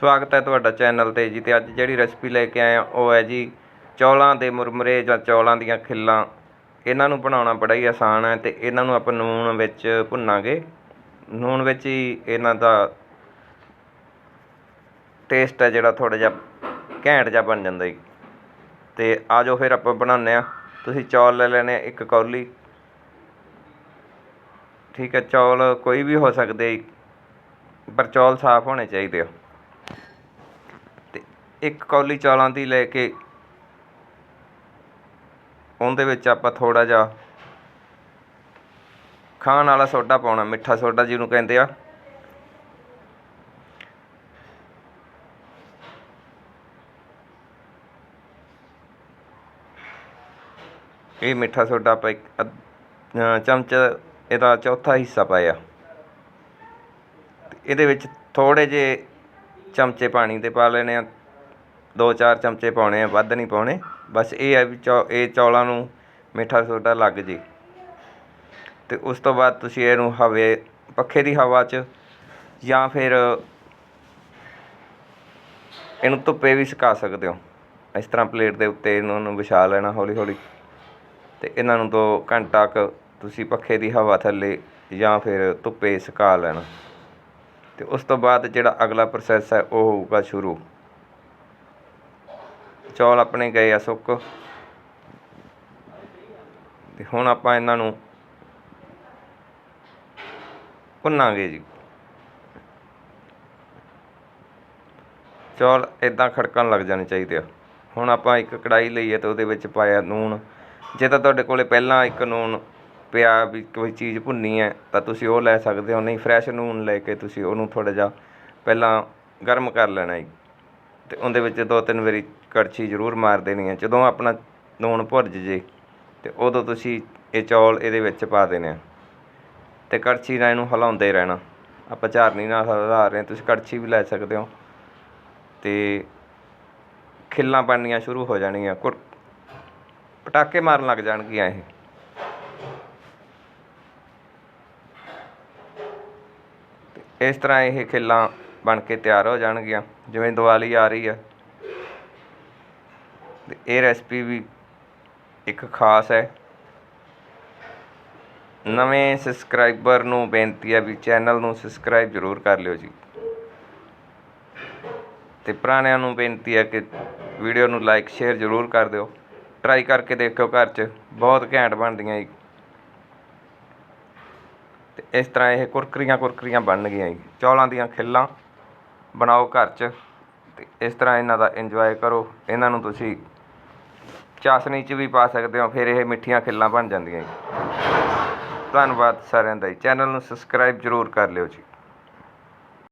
ਸਵਾਗਤ ਹੈ ਤੁਹਾਡਾ ਚੈਨਲ ਤੇ ਜੀ ਅਤੇ ਅੱਜ ਜਿਹੜੀ ਰੈਸਪੀ ਲੈ ਕੇ ਆਏ ਆ ਉਹ ਹੈ ਜੀ ਚੌਲਾਂ ਦੇ ਮੁਰਮਰੇ ਜਾਂ ਚੌਲਾਂ ਦੀਆਂ ਖਿੱਲਾਂ। ਇਹਨਾਂ ਨੂੰ ਬਣਾਉਣਾ ਬੜਾ ਹੀ ਆਸਾਨ ਹੈ ਅਤੇ ਇਹਨਾਂ ਨੂੰ ਆਪਾਂ ਨੂਣ ਵਿੱਚ ਭੁੰਨਾਂਗੇ। ਨੂਣ ਵਿੱਚ ਹੀ ਇਹਨਾਂ ਦਾ ਟੇਸਟ ਹੈ ਜਿਹੜਾ ਥੋੜ੍ਹਾ ਜਿਹਾ ਘੈਂਟ ਜਿਹਾ ਬਣ ਜਾਂਦਾ ਜੀ। ਅਤੇ ਆ ਜਾਓ ਫਿਰ ਆਪਾਂ ਬਣਾਉਂਦੇ ਆ ਤੁਸੀਂ ਚੌਲ ਲੈ ਲੈਣੇ ਆ, ਇੱਕ ਕੌਲੀ। ਠੀਕ ਹੈ, ਚੌਲ ਕੋਈ ਵੀ ਹੋ ਸਕਦੇ ਪਰ ਚੌਲ ਸਾਫ਼ ਹੋਣੇ ਚਾਹੀਦੇ ਆ। ਇੱਕ ਕੌਲੀ ਚੌਲਾਂ ਦੀ ਲੈ ਕੇ ਉਹਦੇ ਵਿੱਚ ਆਪਾਂ ਥੋੜ੍ਹਾ ਜਿਹਾ ਖਾਣ ਵਾਲਾ ਸੋਡਾ ਪਾਉਣਾ, ਮਿੱਠਾ ਸੋਡਾ ਜਿਹਨੂੰ ਕਹਿੰਦੇ ਆ। ਇਹ ਮਿੱਠਾ ਸੋਡਾ ਆਪਾਂ ਇੱਕ ਅੱਧ- ਚਮਚਾ, ਇਹਦਾ ਚੌਥਾ ਹਿੱਸਾ ਪਾਇਆ। ਇਹਦੇ ਵਿੱਚ ਥੋੜੇ ਜਿਹੇ ਚਮਚੇ ਪਾਣੀ ਦੇ ਪਾ ਲੈਣੇ ਆ। ਦੋ ਚਾਰ ਚਮਚੇ ਪਾਉਣੇ ਆ, ਵੱਧ ਨਹੀਂ ਪਾਉਣੇ। ਬਸ ਇਹ ਹੈ ਵੀ ਚੌ, ਇਹ ਚੌਲਾਂ ਨੂੰ ਮਿੱਠਾ ਸੋਡਾ ਲੱਗ ਜੇ। ਅਤੇ ਉਸ ਤੋਂ ਬਾਅਦ ਤੁਸੀਂ ਇਹਨੂੰ ਹਵੇ, ਪੱਖੇ ਦੀ ਹਵਾ 'ਚ ਜਾਂ ਫਿਰ ਇਹਨੂੰ ਧੁੱਪੇ ਵੀ ਸੁਕਾ ਸਕਦੇ ਹੋ। ਇਸ ਤਰ੍ਹਾਂ ਪਲੇਟ ਦੇ ਉੱਤੇ ਇਹਨਾਂ ਨੂੰ ਵਿਛਾ ਲੈਣਾ ਹੌਲੀ ਹੌਲੀ ਅਤੇ ਇਹਨਾਂ ਨੂੰ ਦੋ ਘੰਟਾ ਕੁ ਤੁਸੀਂ ਪੱਖੇ ਦੀ ਹਵਾ ਥੱਲੇ ਜਾਂ ਫਿਰ ਧੁੱਪੇ ਸੁਕਾ ਲੈਣਾ। ਅਤੇ ਉਸ ਤੋਂ ਬਾਅਦ ਜਿਹੜਾ ਅਗਲਾ ਪ੍ਰੋਸੈਸ ਹੈ, ਉਹ ਹੋਊਗਾ ਸ਼ੁਰੂ। ਚੌਲ ਆਪਣੇ ਗਏ ਆ ਸੁੱਕ। ਤੇ ਹੁਣ ਆਪਾਂ ਇਹਨਾਂ ਨੂੰ ਭੁੰਨਾਂਗੇ ਜੀ। ਚੌਲ ਇਦਾਂ ਖੜਕਣ ਲੱਗ ਜਾਣੇ ਚਾਹੀਦੇ ਆ। ਹੁਣ ਆਪਾਂ ਇੱਕ ਕੜਾਈ ਲਈ ਹੈ ਤੇ ਉਹਦੇ ਵਿੱਚ ਪਾਇਆ ਨੂਣ। ਜੇ ਤਾਂ ਤੁਹਾਡੇ ਕੋਲੇ ਪਹਿਲਾਂ ਇੱਕ ਨੂਣ ਪਿਆ ਵੀ ਕੋਈ ਚੀਜ਼ ਭੁੰਨੀ ਹੈ, ਤਾਂ ਤੁਸੀਂ ਉਹ ਲੈ ਸਕਦੇ ਹੋ। ਨਹੀਂ ਫਰੈਸ਼ ਨੂਣ ਲੈ ਕੇ ਤੁਸੀਂ ਉਹਨੂੰ ਥੋੜਾ ਜਿਹਾ ਪਹਿਲਾਂ ਗਰਮ ਕਰ ਲੈਣਾ ਜੀ। ਅਤੇ ਉਹਦੇ ਵਿੱਚ ਦੋ ਤਿੰਨ ਵਾਰੀ ਕੜਛੀ ਜ਼ਰੂਰ ਮਾਰ ਦੇਣੀ ਹੈ ਜਦੋਂ ਆਪਣਾ ਨੂਣ ਭੁਰਜ ਜੇ, ਤੇ ਉਦੋਂ ਤੁਸੀਂ ਇਹ ਚੌਲ ਇਹਦੇ ਵਿੱਚ ਪਾ ਦੇਣੇ ਆ। ਅਤੇ ਕੜਛੀ ਨਾਲ ਇਹਨੂੰ ਹਿਲਾਉਂਦੇ ਰਹਿਣਾ। ਆਪਾਂ ਝਾਰਨੀ ਨਾਲ ਹਿਲਾ ਰਹੇ ਤੁਸੀਂ ਕੜਛੀ ਵੀ ਲੈ ਸਕਦੇ ਹੋ। ਅਤੇ ਖਿੱਲਾਂ ਬਣਨੀਆਂ ਸ਼ੁਰੂ ਹੋ ਜਾਣਗੀਆਂ। ਕੁਰ ਪਟਾਕੇ ਮਾਰਨ ਲੱਗ ਜਾਣਗੀਆਂ ਇਹ। ਇਸ ਤਰ੍ਹਾਂ ਇਹ ਖਿੱਲਾਂ ਬਣ ਕੇ ਤਿਆਰ ਹੋ ਜਾਣਗੀਆਂ। ਜਿਵੇਂ ਦੀਵਾਲੀ ਆ ਰਹੀ ਹੈ। ਤੇ ਇਹ ਰੈਸਪੀ ਵੀ ਇੱਕ ਖਾਸ ਹੈ। ਨਵੇਂ ਸਬਸਕ੍ਰਾਈਬਰ ਨੂੰ ਬੇਨਤੀ ਹੈ ਵੀ ਚੈਨਲ ਨੂੰ ਸਬਸਕ੍ਰਾਈਬ ਜ਼ਰੂਰ ਕਰ ਲਿਓ ਜੀ। ਤੇ ਪੁਰਾਣਿਆਂ ਨੂੰ ਬੇਨਤੀ ਹੈ ਕਿ ਵੀਡੀਓ ਨੂੰ ਲਾਈਕ ਸ਼ੇਅਰ ਜ਼ਰੂਰ ਕਰ ਦਿਓ। ਟਰਾਈ ਕਰਕੇ ਦੇਖਿਓ ਘਰ 'ਚ। ਬਹੁਤ ਘੈਂਟ ਬਣਦੀਆਂ ਜੀ। ਤੇ ਇਸ ਤਰ੍ਹਾਂ ਇਹ ਕੁਰਕਰੀਆਂ ਕੁਰਕਰੀਆਂ ਬਣ ਗਈਆਂ ਜੀ। ਚੌਲਾਂ ਦੀਆਂ ਖਿੱਲਾਂ ਬਣਾਓ ਘਰ 'ਚ ਅਤੇ ਇਸ ਤਰ੍ਹਾਂ ਇਹਨਾਂ ਦਾ ਇੰਜੋਏ ਕਰੋ। ਇਹਨਾਂ ਨੂੰ ਤੁਸੀਂ ਚਾਸਨੀ 'ਚ ਵੀ ਪਾ ਸਕਦੇ ਹੋ, ਫਿਰ ਇਹ ਮਿੱਠੀਆਂ ਖਿੱਲਾਂ ਬਣ ਜਾਂਦੀਆਂ ਜੀ। ਧੰਨਵਾਦ ਸਾਰਿਆਂ ਦਾ ਜੀ। ਚੈਨਲ ਨੂੰ ਸਬਸਕ੍ਰਾਈਬ ਜ਼ਰੂਰ ਕਰ ਲਿਓ ਜੀ।